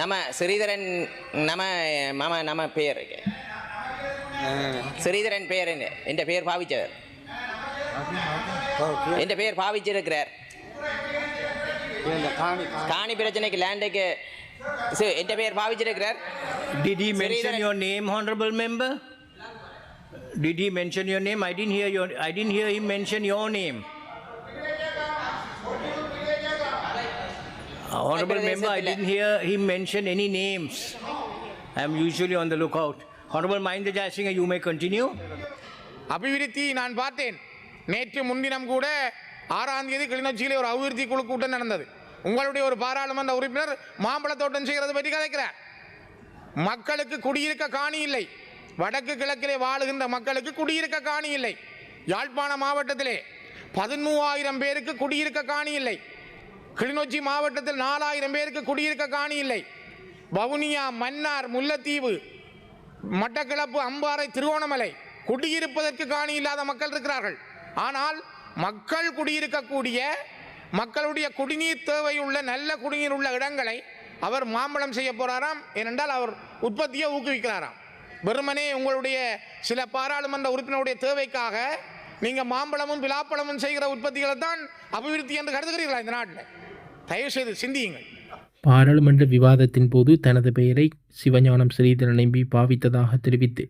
நம்ம ஸ்ரீதரன் நம்ம மாமா நம்ம பேர் ஸ்ரீதரன் பேர் என் பேர் பாவிச்சவர் என் பேர் பாவிச்சிருக்கிறார் காணி பிரச்சனைக்கு லேண்டுக்கு என் பேர் பாவிச்சிருக்கிறார் Did he mention your name, honorable member? Did he mention your name? I didn't hear your. I didn't hear him mention your name. Honorable member, I didn't hear him mention any names. I am usually on the lookout. Honorable Mahinda Jayasinghe, you may continue. அபிவிருத்தி நான் பார்த்தேன் நேற்று முன்தினம் கூட ஆறாம் தேதி கிளிநொச்சியிலே ஒரு அபிவிருத்தி குழு கூட்டம் நடந்தது உங்களுடைய ஒரு பாராளுமன்ற உறுப்பினர் மாம்பழ தோட்டம் செய்கிறது பற்றி கதைக்கிறார் மக்களுக்கு குடியிருக்க காணி இல்லை வடக்கு கிழக்கிலே வாழுகின்ற மக்களுக்கு குடியிருக்க காணி இல்லை யாழ்ப்பாண மாவட்டத்திலே பதிமூவாயிரம் பேருக்கு குடியிருக்க காணி இல்லை கிளிநொச்சி மாவட்டத்தில் நாலாயிரம் பேருக்கு குடியிருக்க காணி இல்லை. வவுனியா மன்னார் முல்லைத்தீவு மட்டக்கிளப்பு அம்பாறை திருவோணமலை குடியிருப்பதற்கு காணி இல்லாத மக்கள் இருக்கிறார்கள். ஆனால் மக்கள் குடியிருக்கக்கூடிய மக்களுடைய குடிநீர் தேவையுள்ள நல்ல குடிநீர் உள்ள இடங்களை அவர் மாம்பழம் செய்ய போகிறாராம் ஏனென்றால் அவர் உற்பத்தியை ஊக்குவிக்கிறாராம். வெறுமனே உங்களுடைய சில பாராளுமன்ற உறுப்பினருடைய தேவைக்காக நீங்கள் மாம்பழமும் விழாப்பழமும் செய்கிற உற்பத்திகளை தான் அபிவிருத்தி என்று கருதுகிறீர்களா இந்த நாட்டில்? தயவுசெய்து சிந்தியுங்கள். பாராளுமன்ற விவாதத்தின் போது தனது பெயரை சிவஞானம் ஸ்ரீதரன் நம்பி பாவித்ததாக தெரிவித்து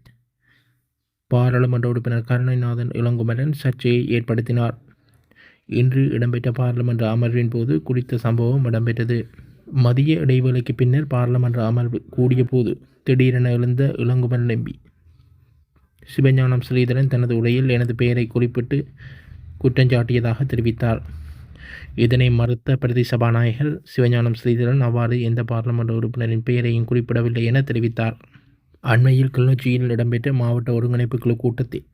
பாராளுமன்ற உறுப்பினர் கருணைநாதன் இளங்குமரன் சர்ச்சையை ஏற்படுத்தினார். இன்று இடம்பெற்ற பாராளுமன்ற அமர்வின் போது குறித்த சம்பவம் இடம்பெற்றது. மதிய இடைவேளைக்கு பின்னர் பாராளுமன்ற அமர்வு கூடிய போது திடீரென எழுந்த இளங்குமரன் நம்பி சிவஞானம் ஸ்ரீதரன் தனது உரையில் எனது பெயரை குறிப்பிட்டு குற்றஞ்சாட்டியதாக தெரிவித்தார். இதனை மறுத்த பிரதி சபாநாயகர் சிவஞானம் ஸ்ரீதரன் அவ்வாறு எந்த பாராளுமன்ற உறுப்பினரின் பெயரையும் குறிப்பிடவில்லை என தெரிவித்தார். அண்மையில் கிளிநொச்சியில் இடம்பெற்ற மாவட்ட ஒருங்கிணைப்பு குழு கூட்டத்தில்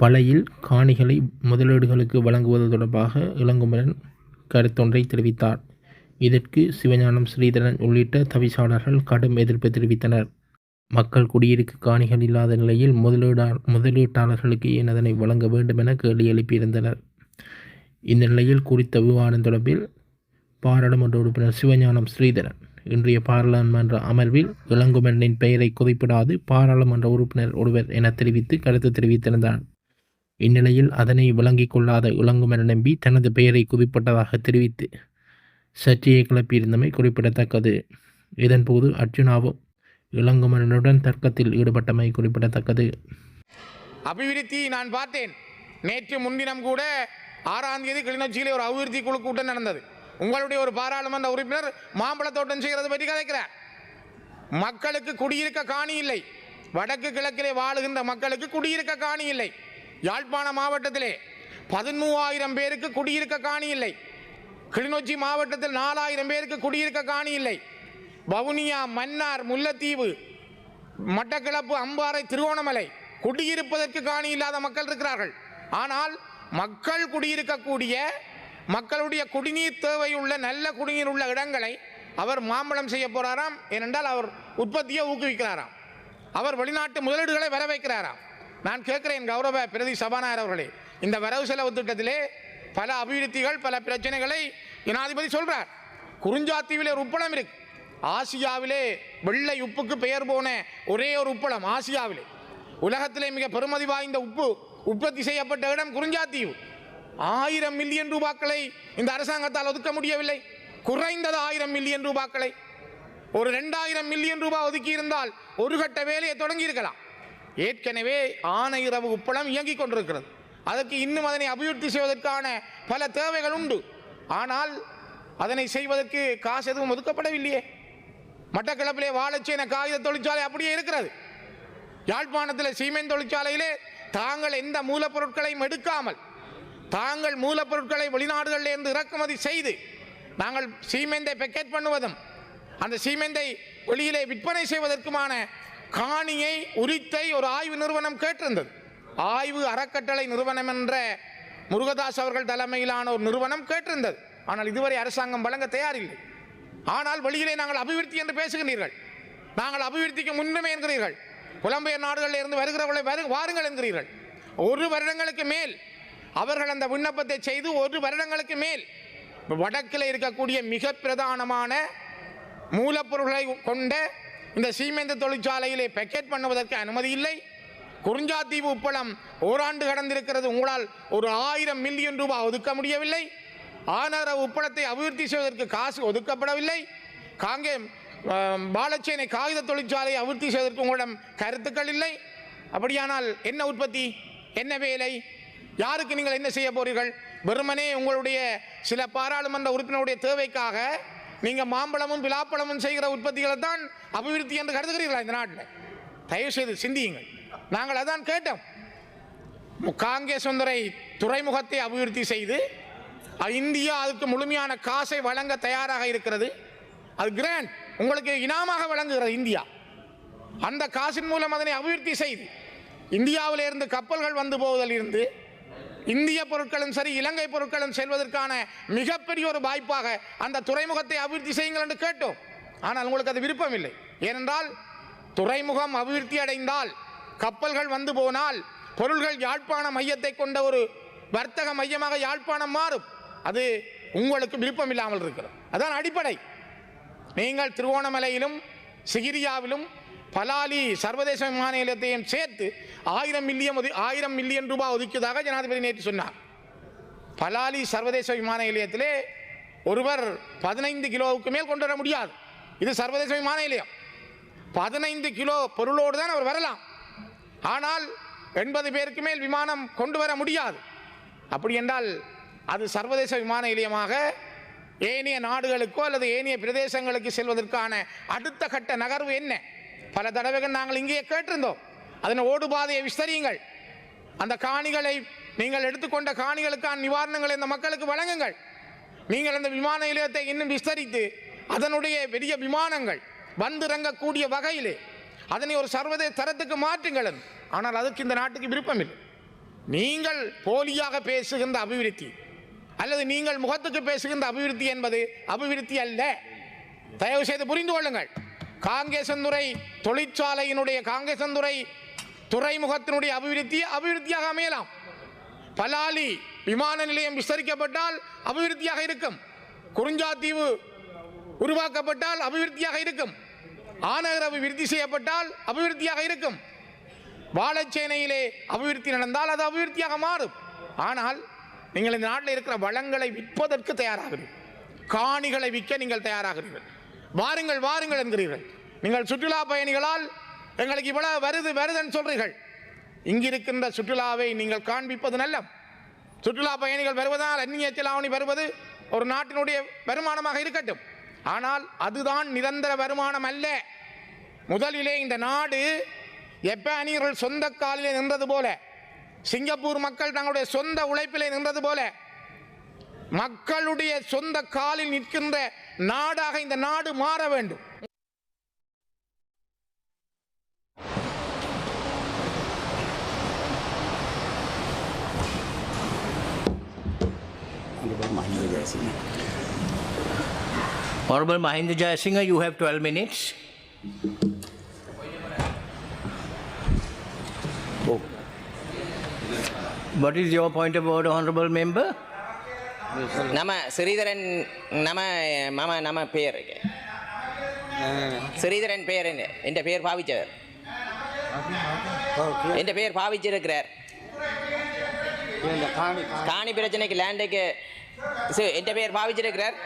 பழையில் காணிகளை முதலீடுகளுக்கு வழங்குவது தொடர்பாக இளங்குமரன் கருத்தொன்றை தெரிவித்தார். இதற்கு சிவஞானம் ஸ்ரீதரன் உள்ளிட்ட தவிசாளர்கள் கடும் எதிர்ப்பு தெரிவித்தனர். மக்கள் குடியிருக்க காணிகள் இல்லாத நிலையில் முதலீடா முதலீட்டாளர்களுக்கு ஏன் அதனை வழங்க வேண்டும் என கேள்வி எழுப்பியிருந்தனர். இந்த நிலையில் குறித்த விவாதம் தொடர்பில் பாராளுமன்ற உறுப்பினர் சிவஞானம் ஸ்ரீதரன் இன்றைய பாராளுமன்ற அமர்வில் இளங்குமரனின் பெயரை குறிப்பிடாது பாராளுமன்ற உறுப்பினர் ஒருவர் என தெரிவித்து கருத்து தெரிவித்திருந்தார். இந்நிலையில் அதனை விளங்கிக் கொள்ளாத இளங்குமரன் நம்பி தனது பெயரை குறிப்பிட்டதாக தெரிவித்து சர்ச்சையை கிளப்பியிருந்தமை குறிப்பிடத்தக்கது. இதன்போது அர்ஜுனாவும் இளங்குமரனுடன் தர்க்கத்தில் ஈடுபட்டமை குறிப்பிடத்தக்கது. அபிவிருத்தி நான் பார்த்தேன். நேற்று முன்தினம் கூட ஆறாம் தேதி கிளிநொச்சியிலே ஒரு அபிவிருத்தி குழு கூட்டம் நடந்தது. உங்களுடைய ஒரு பாராளுமன்ற உறுப்பினர் மாம்பழ தோட்டம் செய்கிறது பற்றி கதைக்கிறார். மக்களுக்கு குடியிருக்க காணி இல்லை. வடக்கு கிழக்கிலே வாழுகின்ற மக்களுக்கு குடியிருக்க காணி இல்லை. யாழ்ப்பாண மாவட்டத்திலே பதிமூவாயிரம் பேருக்கு குடியிருக்க காணி இல்லை. கிளிநொச்சி மாவட்டத்தில் நாலாயிரம் பேருக்கு குடியிருக்க காணி இல்லை. வவுனியா மன்னார் முல்லைத்தீவு மட்டக்கிளப்பு அம்பாறை திருவோணமலை குடியிருப்பதற்கு காணி இல்லாத மக்கள் இருக்கிறார்கள். ஆனால் மக்கள் குடியிருக்கக்கூடிய மக்களுடைய குடிநீர் தேவையுள்ள நல்ல குடிநீர் உள்ள இடங்களை அவர் மாம்பழம் செய்ய போறாராம். ஏனென்றால் அவர் உற்பத்தியை ஊக்குவிக்கிறாராம். அவர் வெளிநாட்டு முதலீடுகளை வர வைக்கிறாராம். நான் கேட்கிறேன் கௌரவ பிரதி சபாநாயகர் அவர்களே இந்த வரவு செலவு திட்டத்திலே பல அபிவிருத்திகள் பல பிரச்சனைகளை ஜனாதிபதி சொல்கிறார் குறிஞ்சாத்தீவிலே ஒரு உப்பளம் இருக்கு. ஆசியாவிலே வெள்ளை உப்புக்கு பெயர் போன ஒரே ஒரு உப்பளம் ஆசியாவிலே. உலகத்திலே மிக பெருமதி வாய்ந்த உப்பு உற்பத்தி செய்யப்பட்ட இடம் குறிஞ்சாத்தீவு. ஆயிரம் மில்லியன் ரூபாக்களை இந்த அரசாங்கத்தால் ஒதுக்க முடியவில்லை. குறைந்தது ஆயிரம் மில்லியன் ரூபாக்களை. ஒரு ரெண்டாயிரம் மில்லியன் ரூபாய் ஒதுக்கி இருந்தால் ஒரு கட்ட வேலையை தொடங்கி இருக்கலாம் ஏற்கனவே ஆனையிரவு உப்பளம் இயங்கிக் கொண்டிருக்கிறது. அதற்கு இன்னும் அதனை அபிவிருத்தி செய்வதற்கான பல தேவைகள் உண்டு. ஆனால் அதனை செய்வதற்கு காசு எதுவும் ஒதுக்கப்படவில்லையே. மட்டக்களப்பிலே வாழைச்சேன காகித தொழிற்சாலை அப்படியே இருக்கிறது. யாழ்ப்பாணத்தில் சீமெண்ட் தொழிற்சாலையிலே தாங்கள் எந்த மூலப்பொருட்களையும் எடுக்காமல் தாங்கள் மூலப்பொருட்களை வெளிநாடுகளில் இருந்து இறக்குமதி செய்து நாங்கள் சீமெந்தை பெக்கெட் பண்ணுவதும் அந்த சீமெந்தை வெளியிலே விற்பனை செய்வதற்குமான காணியை உரித்தை ஒரு ஆய்வு நிறுவனம் கேட்டிருந்தது. ஆய்வு அறக்கட்டளை நிறுவனம் என்ற முருகதாஸ் அவர்கள் தலைமையிலான ஒரு நிறுவனம் கேட்டிருந்தது. ஆனால் இதுவரை அரசாங்கம் வழங்க தயாரில்லை. ஆனால் வெளியிலே நாங்கள் அபிவிருத்தி என்று பேசுகிறீர்கள். நாங்கள் அபிவிருத்திக்கு முன்னுமே என்கிறீர்கள். புலம்பெயர் நாடுகளில் இருந்து வருகிறவர்களை வரு வாருங்கள் என்கிறீர்கள். ஒரு வருடங்களுக்கு மேல் அவர்கள் அந்த விண்ணப்பத்தை செய்து ஒரு வருடங்களுக்கு மேல் வடக்கில் இருக்கக்கூடிய மிக பிரதானமான மூலப்பொருட்களை கொண்ட இந்த சீமெந்த தொழிற்சாலையிலே பேக்கெட் பண்ணுவதற்கு அனுமதி இல்லை. குறிஞ்சாத்தீவு உப்பளம் ஓராண்டு கடந்திருக்கிறது. உங்களால் ஒரு ஆயிரம் மில்லியன் ரூபாய் ஒதுக்க முடியவில்லை. ஆனார உப்பளத்தை அபிவிருத்தி செய்வதற்கு காசு ஒதுக்கப்படவில்லை. காங்கேம் பாலச்சேனை காகித தொழிற்சாலையை அபிவிருத்தி செய்வதற்கு உங்களிடம் கருத்துக்கள் இல்லை. அப்படியானால் என்ன உற்பத்தி? என்ன வேலை? யாருக்கு நீங்கள் என்ன செய்ய போறீர்கள்? வெறுமனே உங்களுடைய சில பாராளுமன்ற உறுப்பினருடைய தேவைக்காக நீங்கள் மாம்பழமும் விழாப்பழமும் செய்கிற உற்பத்திகளை தான் அபிவிருத்தி என்று கருதுகிறீர்களா இந்த நாட்டில்? தயவு செய்து சிந்தியுங்கள். நாங்கள் அதான் கேட்டோம். காங்கேசுந்தரை துறைமுகத்தை அபிவிருத்தி செய்து அது இந்தியா அதுக்கு முழுமையான காசை வழங்க தயாராக இருக்கிறது. அது கிராண்ட் உங்களுக்கு இனாமாக வழங்குகிறது இந்தியா. அந்த காசின் மூலம் அதனை அபிவிருத்தி செய்து இந்தியாவில் இருந்து கப்பல்கள் வந்து போவதில் இருந்து இந்திய பொருட்களும் சரி இலங்கை பொருட்களும் செல்வதற்கான மிகப்பெரிய ஒரு வாய்ப்பாக அந்த துறைமுகத்தை அபிவிருத்தி செய்யுங்கள் என்று கேட்டோம். ஆனால் உங்களுக்கு அது விருப்பம் இல்லை ஏனென்றால் துறைமுகம் அபிவிருத்தி அடைந்தால் கப்பல்கள் வந்து போனால் பொருள்கள் யாழ்ப்பாண மையத்தை கொண்ட ஒரு வர்த்தக மையமாக யாழ்ப்பாணம் மாறும். அது உங்களுக்கு விருப்பம் இல்லாமல் இருக்கிறது. அதான் அடிப்படை. நீங்கள் திருவோணமலையிலும் சிகிரியாவிலும் பலாலி சர்வதேச விமான நிலையத்தையும் சேர்த்து ஆயிரம் மில்லியன் ஒது ஆயிரம் மில்லியன் ரூபாய் ஒதுக்கியதாக ஜனாதிபதி நேற்று சொன்னார். பலாலி சர்வதேச விமான நிலையத்திலே ஒருவர் பதினைந்து கிலோவுக்கு மேல் கொண்டு வர முடியாது. இது சர்வதேச விமான நிலையம் பதினைந்து கிலோ பொருளோடு தான் அவர் வரலாம். ஆனால் எண்பது பேருக்கு மேல் விமானம் கொண்டு வர முடியாது. அப்படி என்றால் அது சர்வதேச விமான நிலையமாக ஏனைய நாடுகளுக்கோ அல்லது ஏனைய பிரதேசங்களுக்கு செல்வதற்கான அடுத்த கட்ட நகர்வு என்ன? பல தடவைகள் நாங்கள் இங்கேயே கேட்டிருந்தோம். அதன் ஓடுபாதையை விஸ்தரியுங்கள். அந்த காணிகளை நீங்கள் எடுத்துக்கொண்ட காணிகளுக்கான நிவாரணங்களை இந்த மக்களுக்கு வழங்குங்கள். நீங்கள் அந்த விமான நிலையத்தை இன்னும் விஸ்தரித்து அதனுடைய பெரிய விமானங்கள் வந்திறங்கக்கூடிய வகையிலே அதனை ஒரு சர்வதேச தரத்துக்கு மாற்றுங்கள் ஆனால் அதுக்கு இந்த நாட்டுக்கு விருப்பம் இல்லை. நீங்கள் போலியாக பேசுகின்ற அபிவிருத்தி. அல்லது நீங்கள் முகத்துக்கு பேசுகின்ற அபிவிருத்தி என்பது அபிவிருத்தி அல்ல. தயவு செய்து புரிந்து கொள்ளுங்கள். காங்கேசந்துறை தொழிற்சாலையினுடைய காங்கேசந்துறை துறைமுகத்தினுடைய அபிவிருத்தி அபிவிருத்தியாக அமையலாம். பலாலி விமான நிலையம் விஸ்தரிக்கப்பட்டால் அபிவிருத்தியாக இருக்கும். குறிஞ்சாத்தீவு உருவாக்கப்பட்டால் அபிவிருத்தியாக இருக்கும். ஆனகர் அபிவிருத்தி செய்யப்பட்டால் அபிவிருத்தியாக இருக்கும். வாழைச்சேனையிலே அபிவிருத்தி நடந்தால் அது அபிவிருத்தியாக மாறும். ஆனால் நீங்கள் இந்த நாட்டில் இருக்கிற வளங்களை விற்பதற்கு தயாராகிறீர்கள். காணிகளை விற்க நீங்கள் தயாராகிறீர்கள். வாருங்கள் வாருங்கள் என்கிறீர்கள். நீங்கள் சுற்றுலா பயணிகளால் எங்களுக்கு இவ்வளவு வருது வருதுன்னு சொல்றீர்கள். இங்கிருக்கின்ற சுற்றுலாவை நீங்கள் காண்பிப்பது நல்ல சுற்றுலா பயணிகள் வருவதால் அந்நிய செலாவணி வருவது ஒரு நாட்டினுடைய வருமானமாக இருக்கட்டும். ஆனால் அதுதான் நிரந்தர வருமானம் அல்ல. முதலிலே இந்த நாடு ஜப்பானியர்கள் சொந்த காலிலே நின்றது போல. சிங்கப்பூர் மக்கள் தங்களுடைய சொந்த உழைப்பிலே நின்றது போல மக்களுடைய சொந்த காலில் நிற்கின்ற நாடாக இந்த நாடு மாற வேண்டும் Honorable Mahinda Jayasinghe, you have 12 minutes. What is your point of order, honorable member? நம்ம ஸ்ரீதரன் நம்ம மம நம்ம பேர் ஸ்ரீதரன் பேர் என்ன என் பேர் பாவிச்சவர் என் பேர் பாவிச்சிருக்கிறார் காணி பிரச்சனைக்கு லேண்டுக்கு என் பேர் பாவிச்சிருக்கிறார்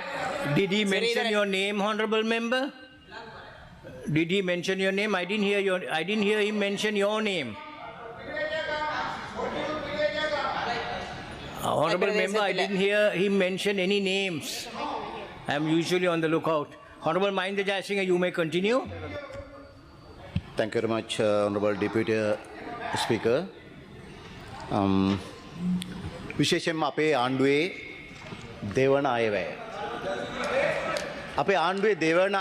Did he mention Sridharan. your name, honorable member? Did he mention your name? I didn't hear your. I didn't hear him mention your name. honorable member, I didn't hear him mention any names. I am usually on the lookout. Honorable Mahinda Jayasinghe, you may continue. Thank you very much, uh, Honorable Deputy uh, Speaker. Um, විශේෂයෙන්ම අපේ ආණ්ඩුවේ දෙවන අයවැය. අපේ ආණ්ඩුවේ දෙවන